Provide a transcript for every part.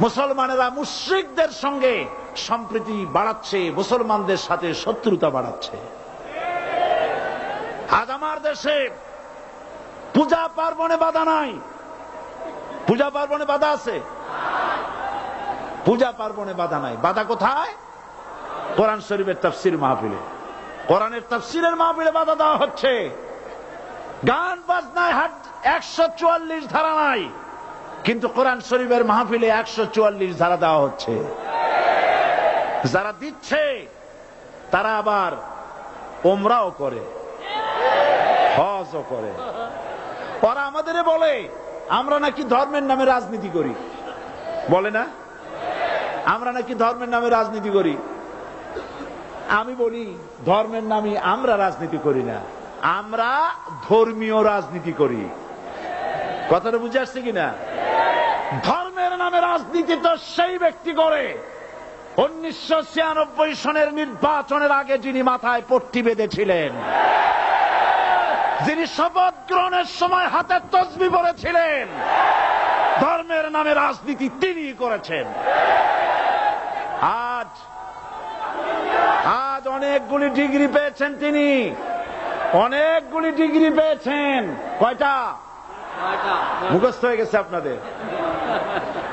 মুসলমানেরা মুশ্রিকদের সঙ্গে সম্প্রীতি বাড়াচ্ছে, মুসলমানদের সাথে শত্রুতা বাড়াচ্ছে। আজ আমার দেশে পূজা পার্বণে বাধা নাই। পূজা পার্বণে বাধা আছে? পূজা পার্বণে বাধা নাই। বাধা কোথায়? কোরআন শরীফের তাফসির মাহফিলে। কোরআনের তাফসিরের মাহফিলে বাধা দেওয়া হচ্ছে। গান, বাজনায় হাট একশো চুয়াল্লিশ ধারা নাই। কিন্তু কোরআন শরীফের মাহফিলে একশো চুয়াল্লিশ ধারা দেওয়া হচ্ছে। যারা দিচ্ছে, তারা আবার ওমরাও করে, হজও করে। ওরা আমাদের বলে, আমরা নাকি ধর্মের নামে রাজনীতি করি। বলে না? আমরা নাকি ধর্মের নামে রাজনীতি করি। আমি বলি, ধর্মের নামে আমরা রাজনীতি করি না। আমরা ধর্মীয় রাজনীতি করি। কথাটা বুঝে আসছে কিনা? ধর্মের নামে রাজনীতি তো সেই ব্যক্তি করে উনিশশো ছিয়ানব্বই সনের নির্বাচনের আগে যিনি মাথায় পট্টি বেঁধেছিলেন যিনি শপথ গ্রহণের সময় হাতে তসবি পড়েছিলেন ধর্মের নামে রাজনীতি তিনি করেছেন। আজ আজ অনেকগুলি ডিগ্রি পেয়েছেন তিনি। অনেকগুলি ডিগ্রি পেয়েছেন। কয়টা? মুখস্থ হয়ে গেছে আপনাদের।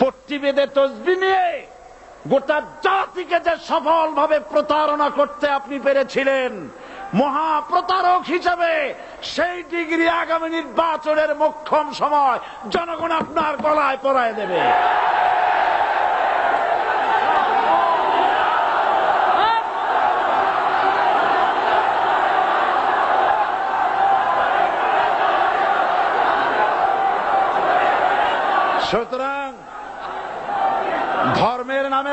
পট্টি বেঁধে তসবি নিয়ে গোটা জাতিকে যে সফলভাবে প্রতারণা করতে আপনি পেরেছিলেন মহা প্রতারক হিসেবে সেই ডিগ্রি আগামী নির্বাচনের মক্ষম সময় জনগণ আপনার গলায় পরায় দেবে। সুতরাং ধর্মের নামে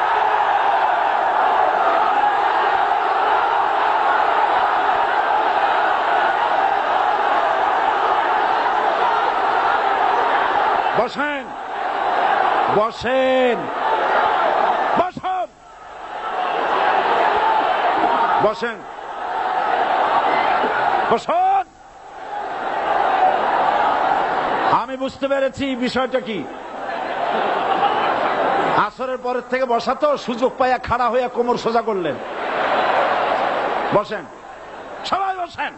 বসেন। বসেন। বসেন। বসেন। বসুন। আমি বুঝতে পেরেছি বিষয়টা কি। আসরের পরের থেকে বসা তো সুযোগ পাইয়া খাড়া হইয়া কোমর সোজা করলেন। বসেন। সবাই বসেন।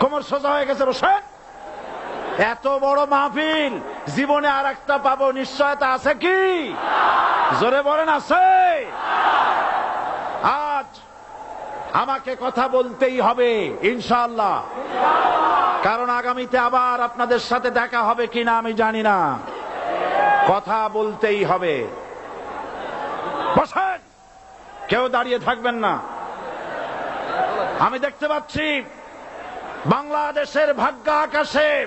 কোমর সোজা হয়ে গেছে, বসেন। এত বড় মাহফিল। জীবনে আর একটা পাবো, নিশ্চয়তা আছে কি? জোরে বলেন, আছে। আজ আমাকে কথা বলতেই হবে ইনশাল্লাহ কারণ আগামীতে আবার আপনাদের সাথে দেখা হবে কিনা আমি জানি না। কথা বলতেই হবে। বসেন। কেউ দাঁড়িয়ে থাকবেন না। আমি দেখতে পাচ্ছি বাংলাদেশের ভাগ্য আকাশে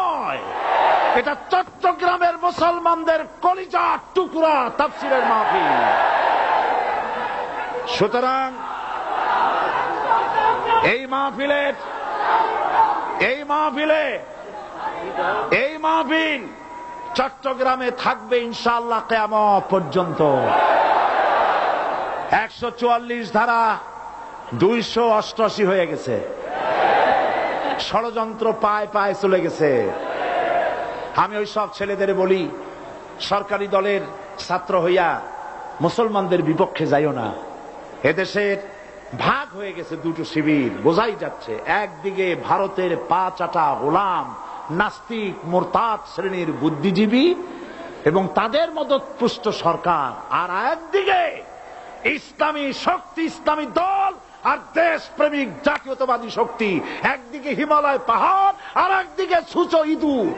এটা চট্টগ্রামের মুসলমানদের কলিজা টুকরা তাফসিরের মাহফিল। সুতরাং এই মাহফিলের এই মাহফিলে, এই মাহফিল চট্টগ্রামে থাকবে ইনশাআল্লাহ কেয়ামত পর্যন্ত। একশো চুয়াল্লিশ ধারা দুইশো অষ্টআশি হয়ে গেছে। ষড়যন্ত্র পায় পায় চলে গেছে। আমি ওই সব ছেলেদের বলি, সরকারি দলের ছাত্র হইয়া মুসলমানদের বিপক্ষে যাইও না। এদেশের ভাগ হয়ে গেছে দুটো শিবির, বোঝাই যাচ্ছে। একদিকে ভারতের পা চাটা গোলাম, নাস্তিক, মোরতাদ শ্রেণির বুদ্ধিজীবী এবং তাদের মদত পুষ্ট সরকার, আর একদিকে ইসলামী শক্তি, ইসলামী দল আর দেশ প্রেমিক জাতীয়তাবাদী শক্তি, একদিকে হিমালয় পাহাড় আর একদিকে সূচ ইঁদুর।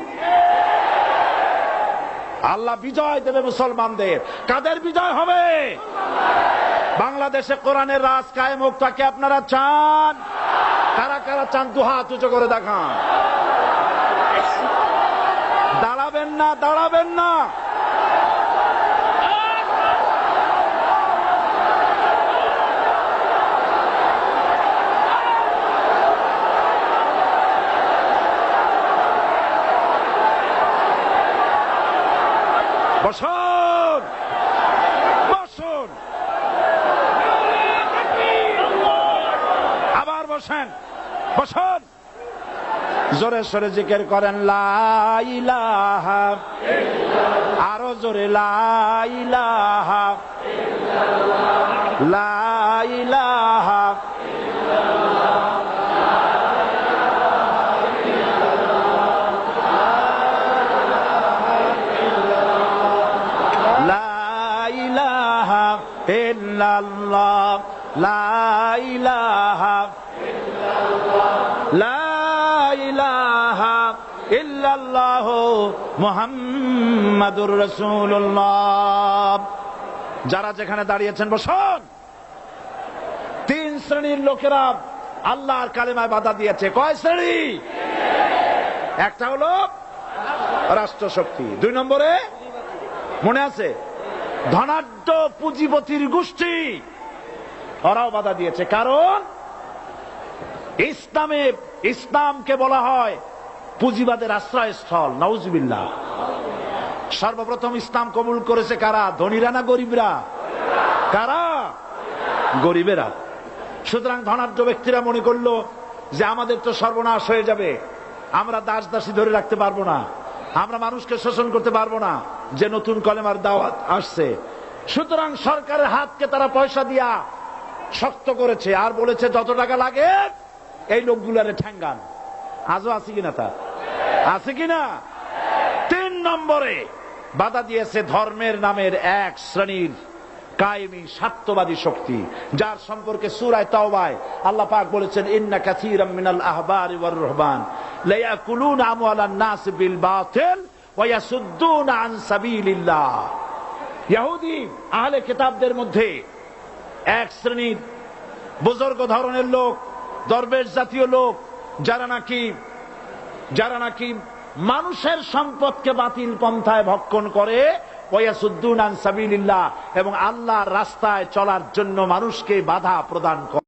আল্লাহ বিজয় দেবে মুসলমানদের। কাদের বিজয় হবে? বাংলাদেশে কোরআনের রাজ কায়েম হোক তাকে আপনারা চান? কারা কারা চান, দু হাত উঁচু করে দেখান। দাঁড়াবেন না দাঁড়াবেন না। বসুন। বসুন। আবার বসেন। বসুন। জোরে সরে জিকের করেন লাইলাহা আরও জোরে লাইলাহা লাইলাহা লা ইলাহা লা ইলাহা ইল্লাল্লাহ যারা যেখানে দাঁড়িয়েছেন, বসুন। তিন শ্রেণির লোকেরা আল্লাহর কালেমায় বাধা দিয়েছে। কয় শ্রেণি? একটা হলো রাষ্ট্রশক্তি, দুই নম্বরে মনে আছে, ধনাঢ্য পুঁজিপতির গোষ্ঠী। ওরাও বাধা দিয়েছে। কারণ ইসলামে, ইসলামকে বলা হয় পুঁজিবাদের আশ্রয়স্থল। নওজবিল্লা সর্বপ্রথম ইসলাম কবুল করেছে কারা? ধনীরা না গরিবরা? কারা? গরিবেরা। সুতরাং ধনাঢ্য ব্যক্তিরা মনে করল যে আমাদের তো সর্বনাশ হয়ে যাবে। আমরা দাস দাসী ধরে রাখতে পারব না। আমরা মানুষকে শোষণ করতে পারব না। যে নতুন কলেমার দাওয়াত আসছে। সুতরাং সরকারের হাতকে তারা পয়সা দিয়া শক্ত করেছে আর বলেছে, যত টাকা লাগে, এই লোকগুলারে ঠ্যাঙ্গান। আজও আছে কিনা তা? আছে কিনা? তিন নম্বরে বাধা দিয়েছে ধর্মের নামের এক শ্রেণির কায়েমি স্বার্থবাদী শক্তি, যার সম্পর্কে সুরায় তাওবায় আল্লাহ পাক বলেছেন, ইন্না কাসীরাম মিনাল আহবারি ওয়ার রুহবান লা ইয়াকুলুনা আমওয়ালান নাস বিল বাতিল ওয়া ইয়াসুদ্দুনা আন সাবিলিল্লাহ। ইহুদি আহলে কিতাবদের মধ্যে এক শ্রেণির বুজুর্গ ধরনের লোক, দরবেশ জাতীয় লোক, যারা নাকি যারা নাকি মানুষের সম্পদকে বাতিল পন্থায় ভক্ষণ করে ওয়াসুদ্দুন আন সাবিল্লাহ এবং আল্লাহর রাস্তায় চলার জন্য মানুষকে বাধা প্রদান করে।